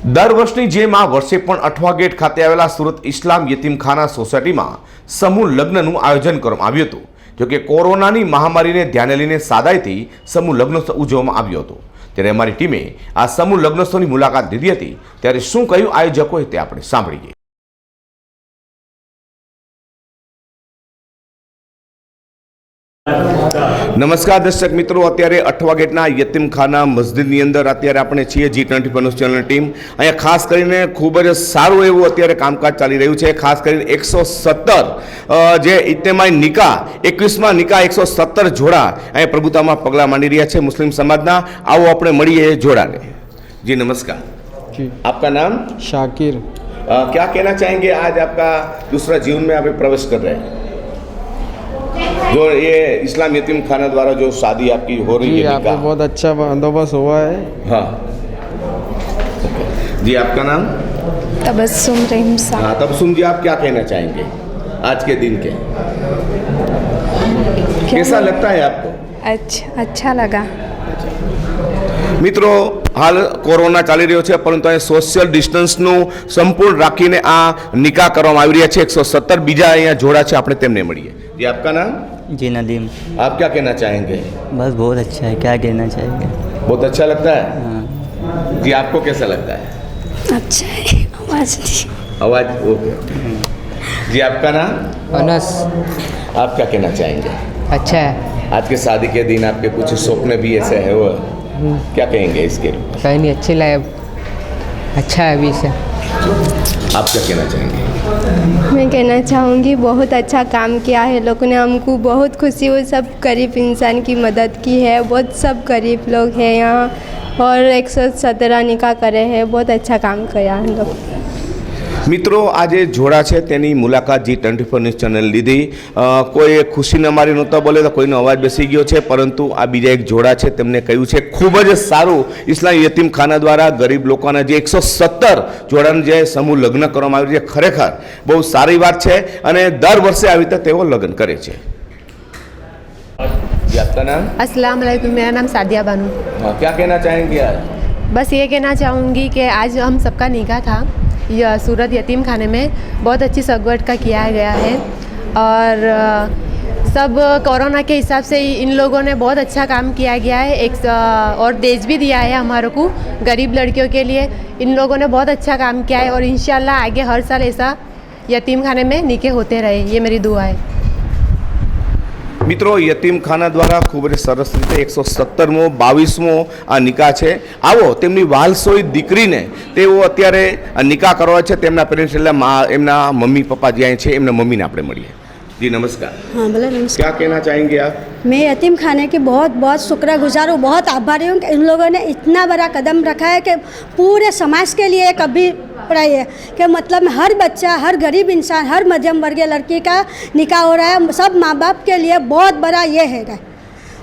દર વર્ષની જેમ આ વર્ષે પણ અઠવા ગેટ ખાતે આવેલા સુરત ઇસ્લામ યતીમખાના સોસાયટીમાં સમૂહ લગ્નનું આયોજન કરવામાં આવ્યું હતું. જોકે કોરોનાની મહામારીને ધ્યાને લઈને સાદાઈથી સમૂહ લગ્નોત્સવ ઉજવવામાં આવ્યો હતો. ત્યારે અમારી ટીમે આ સમૂહ લગ્નોત્સવની મુલાકાત લીધી હતી. ત્યારે શું કહ્યું આયોજકોએ તે આપણે સાંભળીએ. નમસ્કાર દર્શક મિત્રો અત્યારે અઠવા ગેટના યતીમખાના મસ્જિદની અંદર અત્યારે આપણે છીએ જી ટ્વેન્ટી ફોર ચેનલની ટીમ. અહીંયા ખાસ કરીને ખૂબ જ સારું એવું અત્યારે કામકાજ ચાલી રહ્યું છે. ખાસ કરીને એકસો સત્તર જે ઇત્તેમાઈ નિકા એકવીસમાં નિકા એકસો સત્તર જોડા અહીંયા પ્રભુતામાં પગલાં માંડી રહ્યા છે મુસ્લિમ સમાજના. આવો આપણે મળીએ જોડાને. જી નમસ્કાર. આપકા નામ? શાકિર. ક્યા કહેના ચાહેંગે આજ આપકા દૂસરા જીવનમાં આપણે પ્રવેશ કર રહે जो ये इस्लाम यतीम खाना द्वारा जो शादी आपकी हो रही जी है यहाँ पे निकाह। बहुत अच्छा बंदोबस्त हुआ है हाँ जी आपका नाम तबस्सुम रहीमसा हाँ तब सुन जी आप क्या कहना चाहेंगे आज के दिन के कैसा लगता है आपको अच्छा अच्छा लगा મિત્રો હાલ કોરોના ચાલી રહ્યો છે પરંતુ અહીં સોશિયલ ડિસ્ટન્સનું સંપૂર્ણ રાખીને આ નિકાહ કરવામાં આવી રહ્યા છે એકસો સત્તર બીજા અહીંયા જોડા છે આપણે તેમને મળીએ जी आपका नाम जी नदीम आप क्या कहना चाहेंगे? बस बहुत अच्छा है क्या कहना चाहेंगे? बहुत अच्छा लगता है? हाँ। जी आपको कैसा लगता है? अच्छा है आवाज़ आवाज़ ओके जी आपका नाम? अनस। आप क्या कहना चाहेंगे? अच्छा है। आज के शादी के दिन आपके कुछ स्वप्न भी ऐसे है वो। क्या कहेंगे इसके? कहीं नहीं अच्छी लगे अच्छा है अभी से। आप क्या कहना चाहेंगे? मैं कहना चाहूँगी, बहुत अच्छा काम किया है लोगों ने। हमको बहुत खुशी हुई, सब गरीब इंसान की मदद की है। बहुत सब गरीब लोग हैं यहाँ और एक सौ सत्रह निका करे हैं। बहुत अच्छा काम किया हम लोग। મિત્રો આ જે જોડા છે તેની મુલાકાત G twenty four news channel લીધી અ, કોઈ ખુશીને મારી નહોતા બોલે તો કોઈનો અવાજ બેસી ગયો છે પરંતુ આ બીજા એક જોડા છે તેમને કહ્યું છે ખૂબ જ સારું ઇસ્લામ યતીમખાના દ્વારા ગરીબ લોકોના જે એકસો સત્તર જોડાનું જે સમૂહ લગ્ન કરવામાં આવ્યું છે ખરેખર બહુ સારી વાત છે અને દર વર્ષે આવી રીતે તેઓ લગ્ન કરે છે जी, आपका नाम अस्सलाम वालेकुम मेरा नाम सादिया बानू हाँ, क्या कहना चाहेंगे आज बस ये कहना चाहूँगी कि आज हम सबका निकाह था यह सूरत यतीम खाने में बहुत अच्छी सगवट का किया गया है। और सब कोरोना के हिसाब से इन लोगों ने बहुत अच्छा काम किया गया है। एक और देश भी दिया है हमारे को, गरीब लड़कियों के लिए। इन लोगों ने बहुत अच्छा काम किया है और इन आगे हर साल ऐसा यतीम खाने में निके होते रहे। ये मेरी दुआ है। મિત્રો યતીમખાના દ્વારા ખૂબ જ સરસ રીતે એકસો સત્તરમો બાવીસમો આ નિકાહ છે આવો તેમની વાલસોઈ દીકરીને તેઓ અત્યારે આ નિકાહ કરવા છે તેમના પેરેન્ટ્સ એટલે મા એમના મમ્મી પપ્પા જ્યાં છે એમના મમ્મીને આપણે મળીએ જી નમસ્કાર हाँ बोले नमस्कार क्या कहना चाहेंगे आप मैं यतीम खाने की बहुत बहुत शुक्रगुजार हूँ बहुत आभारी हूँ कि इन लोगों ने इतना बड़ा कदम रखा है कि पूरे समाज के लिए एक अभिप्राय है, कि मतलब हर बच्चा, हर गरीब इंसान, हर मध्यम वर्गीय लड़की का निकाह हो रहा है। सब माँ बाप के लिए बहुत बड़ा ये है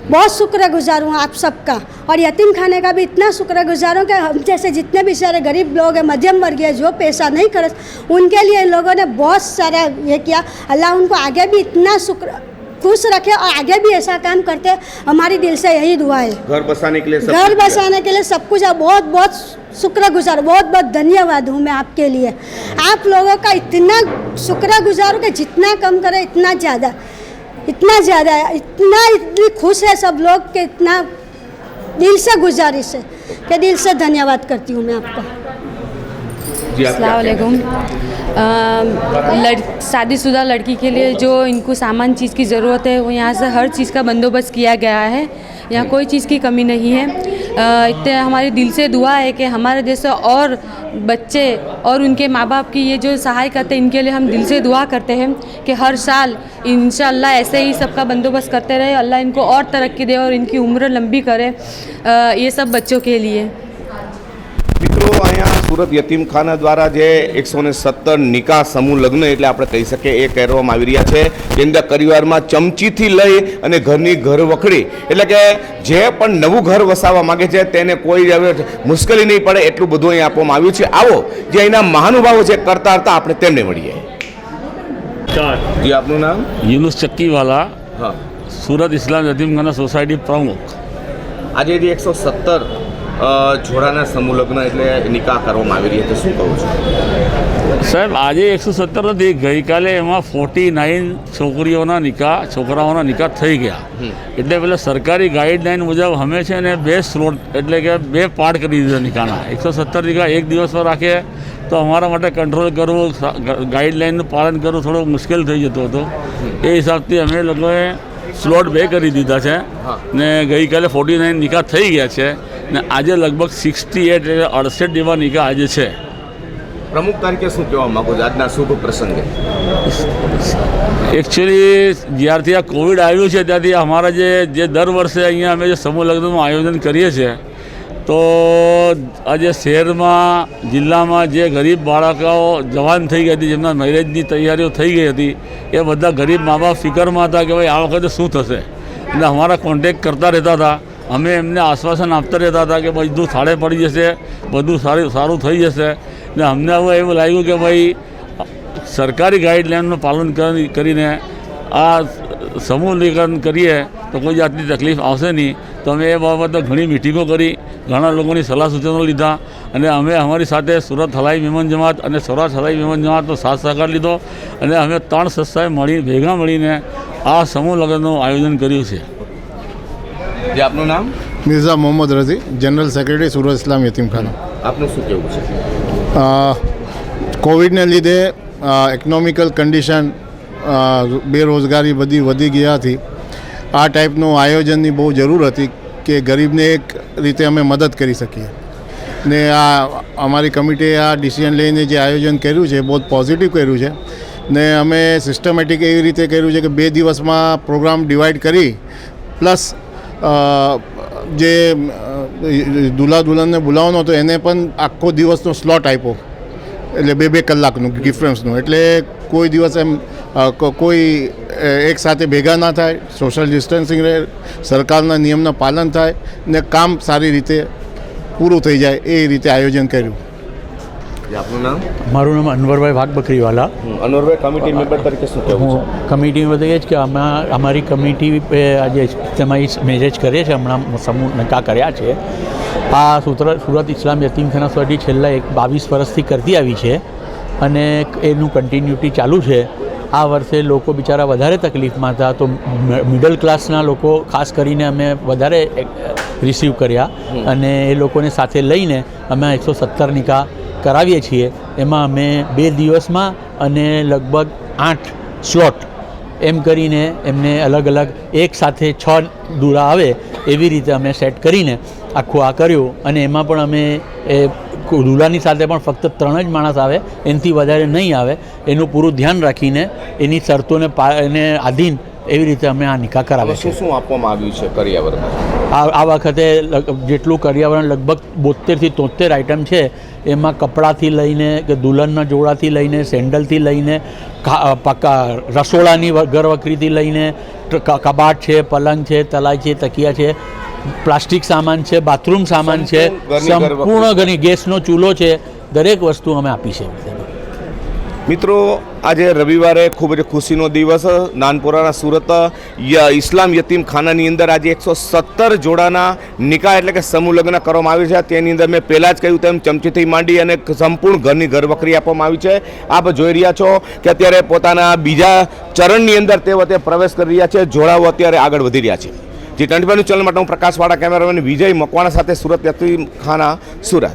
बहुत शुक्रगुजार हूँ आप सबका। और यतीम खाने का भी इतना शुक्रगुजार हूँ कि हम जैसे जितने भी सारे गरीब लोग हैं, मध्यम वर्गीय जो पैसा नहीं कर उनके लिए इन लोगों ने बहुत सारा ये किया। अल्लाह उनको आगे भी इतना शुक्र खुश रखे और आगे भी ऐसा काम करते हमारी दिल से यही दुआ है। घर बसाने के लिए सब घर बसाने के लिए सब कुछ है। बहुत बहुत शुक्रगुजार बहुत बहुत धन्यवाद हूँ मैं आपके लिए। आप लोगों का इतना शुक्रगुजार हूँ कि जितना कम करे इतना ज़्यादा इतना ज़्यादा है। इतना इतनी खुश है सब लोग कि इतना दिल से गुजारिश है कि दिल से धन्यवाद करती हूँ मैं आपका। जी आप अलैक्म लड़, शादीशुदा लड़की के लिए जो इनको सामान चीज़ की ज़रूरत है, वो यहाँ से हर चीज़ का बंदोबस्त किया गया है। यहाँ कोई चीज़ की कमी नहीं है। इतने तो हमारे दिल से दुआ है कि हमारे जैसे और बच्चे और उनके माँ बाप की ये जो सहाय करते हैं, इनके लिए हम दिल से दुआ करते हैं कि हर साल इन ऐसे ही सबका बंदोबस्त करते रहे। अल्लाह इनको और तरक्की दे और इनकी उम्र लंबी करे ये सब बच्चों के लिए। સુરત યતીમખાના દ્વારા જે એકસો ને સત્તર નિકાહ સમૂહ લગ્ન એટલે આપણે કહી શકીએ એ કરવામાં આવી રહ્યા છે. જેની અંદર પરિવારમાં ચમચીથી લઈ અને ઘરની ઘર વખડી. એટલે કે જે પણ નવું ઘર વસાવવા માગે છે તેને કોઈ હવે મુશ્કેલી નહીં પડે એટલું બધું અહીં આપવામાં આવ્યું છે. આવો જે અહીંના મહાનુભાવો છે કરતા હતા આપણે તેમને મળીએ. જી આપનું નામ? યુનુસ ચક્કીવાલા હા. સુરત ઇસ્લામ યતીમખાના સોસાયટી પ્રમુખ. આજે જે એકસો સત્તર જોડાના સમૂહ લગ્ન એટલે નિકાહ કરવામાં આવી રહ્યા છે. શું કહું છું? સાહેબ આજે એકસો સત્તર નથી ગઈકાલે એમાં ફોર્ટી નાઇન છોકરીઓના નિકાહ છોકરાઓના નિકાહ થઈ ગયા. એટલે પેલા સરકારી ગાઈડલાઇન મુજબ અમે છે ને બે સ્લોટ એટલે કે બે પાર્ટ કરી દીધા નિકાહના. એકસો સત્તર નિકાહ એક દિવસમાં રાખે તો અમારા માટે કંટ્રોલ કરવું ગાઈડલાઇનનું પાલન કરવું થોડું મુશ્કેલ થઈ જતું હતું. એ હિસાબથી અમે લોકોએ સ્લોટ બે કરી દીધા છે ને ગઈકાલે ફોર્ટી નાઇન નિકાહ થઈ ગયા છે. ને આજે લગભગ સિક્સટી એટ એટલે અડસઠ જેવા નિકાહ આજે છે. પ્રમુખ તરીકે શું કહેવા માગો છો? આજના શુભ પ્રસંગે. એકચ્યુઅલી જ્યારથી આ કોવિડ આવ્યું છે ત્યારથી અમારા જે જે દર વર્ષે અહીંયા અમે જે સમૂહ લગ્નનું આયોજન કરીએ છીએ તો આજે શહેરમાં જિલ્લામાં જે ગરીબ બાળકો જવાન થઈ ગઈ હતી જેમના મેરેજની તૈયારીઓ થઈ ગઈ હતી એ બધા ગરીબ મા બાપ ફિકરમાં હતા કે ભાઈ આ વખતે શું થશે? એટલે અમારા કોન્ટેક કરતા રહેતા હતા. અમે એમને આશ્વાસન આપતા રહેતા હતા કે બધું સાડે પડી જશે, બધું સારું સારું થઈ જશે. ને અમને હવે એવું લાગ્યું કે ભાઈ, સરકારી ગાઈડલાઇનનું પાલન કરીને આ સમૂહ લગ્ન કરીએ તો કોઈ જાતની તકલીફ આવશે નહીં. તો અમે એ બાબતે ઘણી મિટિંગો કરી, ઘણા લોકોની સલાહ સૂચનો લીધા અને અમે અમારી સાથે સુરત હલાઈ મહેમાન જમાત અને સૌરાષ્ટ્ર હલાઈ મહેમાન જમાતનો સાથ સહકાર લીધો અને અમે ત્રણ સંસ્થાએ મળી ભેગા મળીને આ સમૂહ લગ્નનું આયોજન કર્યું છે. જે આપનું નામ? મિર્ઝા મોહમ્મદ રઝી જનરલ સેક્રેટરી સુરત ઇસ્લામ યતીમખાના આપનું શું કહેવું છે? કોવિડને લીધે ઇકોનોમિકલ કન્ડિશન બેરોજગારી બધી વધી ગયાથી આ ટાઈપનું આયોજનની બહુ જરૂર હતી કે ગરીબને એક રીતે અમે મદદ કરી શકીએ. ને આ અમારી કમિટીએ આ ડિસિઝન લઈને જે આયોજન કર્યું છે બહુ પોઝિટિવ કર્યું છે. ને અમે સિસ્ટમેટિક એવી રીતે કર્યું છે કે બે દિવસમાં પ્રોગ્રામ ડિવાઈડ કરી પ્લસ જે દુલ્હા દુલ્હનને બોલાવવાનો હતો, એને પણ આખો દિવસનો સ્લોટ આપ્યો. એટલે બે બે કલાકનું ડિફરન્સનું એટલે કોઈ દિવસ એમ કોઈ એક સાથે ભેગા ના થાય સોશિયલ ડિસ્ટન્સિંગ રહે, સરકારના નિયમનું પાલન થાય, ને કામ સારી રીતે પૂરું થઈ જાય, એ રીતે આયોજન કર્યું. આપનું નામ? મારું નામ અનવરભાઈ વાઘ બકરીવાલા અનવરભાઈ કમિટી મેમ્બર તરીકે શું કહેવું હું કમિટી મેમ્બર એ જ કે આમાં અમારી કમિટી આજે તેમાં મેરેજ કરે છે હમણાં સમૂહ નકા કર્યા છે. આ સૂત્ર સુરત ઇસ્લામ યતીમખાના સોસાયટી છેલ્લા એક બાવીસ વર્ષથી કરતી આવી છે અને એનું કન્ટિન્યુટી ચાલુ છે. આ વર્ષે લોકો બિચારા વધારે તકલીફમાં હતા તો મિડલ ક્લાસના લોકો ખાસ કરીને અમે વધારે રિસીવ કર્યા અને એ લોકોને સાથે લઈને અમે એકસો સત્તર નિકાહ કરાવીએ છીએ. એમાં અમે બે દિવસમાં અને લગભગ આઠ સ્લોટ એમ કરીને એમને અલગ અલગ એક સાથે છ દૂરા આવે એવી રીતે અમે સેટ કરીને આખું આ કર્યું. અને એમાં પણ અમે એ દુલાની સાથે પણ ફક્ત ત્રણ જ માણસ આવે, એનાથી વધારે નહીં આવે. એનું પૂરું ધ્યાન રાખીને એની શરતોને પા, એને આધીન એવી રીતે અમે આ નિકાહ કરાવે શું શું આપવામાં આવ્યું છે કરિયાવરમાં? આ આ વખતે જેટલું કર્યાવરણ લગભગ બોતેરથી તોતેર આઇટમ છે એમાં કપડાથી લઈને કે દુલ્હનના જોડાથી લઈને સેન્ડલથી લઈને રસોડાની ઘરવખરીથી લઈને કબાટ છે પલંગ છે તલાઈ છે તકિયા છે પ્લાસ્ટિક સામાન છે બાથરૂમ સામાન છે સંપૂર્ણ ઘણી ગેસનો ચૂલો છે દરેક વસ્તુ અમે આપી છે. મિત્રો, આજે રવિવારે ખૂબ જ ખુશીનો દિવસ. નાનપુરાના સુરત ઇસ્લામ યતીમ ખાનાની અંદર આજે એકસો સત્તર જોડાના નિકાહ એટલે કે સમૂહ લગ્ન કરવામાં આવ્યું છે. તેની અંદર મેં પહેલાં જ કહ્યું તેમ ચમચીથી માંડી અને સંપૂર્ણ ઘરની ઘરવકરી આપવામાં આવી છે. આપ જોઈ રહ્યા છો કે અત્યારે પોતાના બીજા ચરણની અંદર તે વખતે પ્રવેશ કરી રહ્યા છે. જોડાઓ અત્યારે આગળ વધી રહ્યા છે. જી, ટ્વેન્ટી ચેનલ માટે હું પ્રકાશવાળા કેમેરામેન વિજય મકવાણા સાથે સુરત યતીમ ખાના, સુરત.